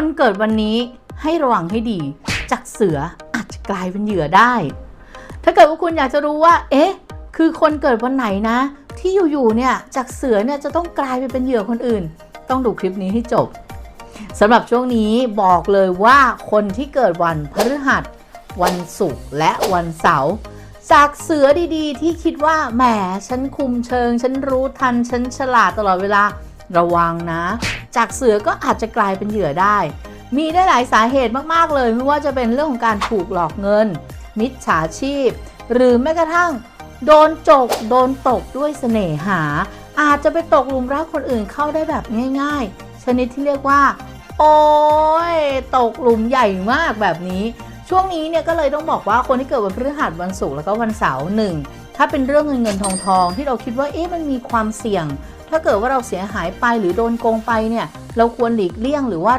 คนเกิดวันนี้ให้ระวังให้ดี จากเสืออาจจะกลายเป็นเหยื่อได้ ถ้าเกิดว่าคุณอยากจะรู้ว่า เอ๊ะ คือคนเกิดวันไหนนะ ที่อยู่ๆเนี่ยจากเสือเนี่ยจะต้องกลายไปเป็นเหยื่อคนอื่น ต้องดูคลิปนี้ให้จบสำหรับช่วงนี้บอกเลยว่าคนที่เกิดวันพฤหัส วันศุกร์และวันเสาร์จากเสือดีๆ ที่คิดว่าแหมฉันคุมเชิง ฉันรู้ทันฉันฉลาดตลอดเวลา ระวังนะ จากเสือก็อาจจะกลายเป็นเหยื่อได้ มีได้หลายสาเหตุมากๆเลย ไม่ว่าจะเป็นเรื่องของการถูกหลอกเงิน มิจฉาชีพ หรือแม้กระทั่ง โดนจก โดนตกด้วยเสน่หา อาจจะไปตกหลุมรักคนอื่นเข้าได้แบบง่าย ๆ ชนิดที่เรียกว่า โอ้ยตกหลุมใหญ่มากแบบนี้ ช่วงนี้เนี่ยก็เลยต้องบอกว่าคนที่เกิดวันพฤหัสวันศุกร์แล้วก็วันเสาร์หนึ่งถ้าเป็นเรื่องเงินเงินทองทองที่เราคิดว่าเอ๊ะมันมีความเสี่ยง ถ้าเกิดว่าเราเสียหายไปหรือโดนโกงไปเนี่ย เราควรหลีกเลี่ยงหรือว่า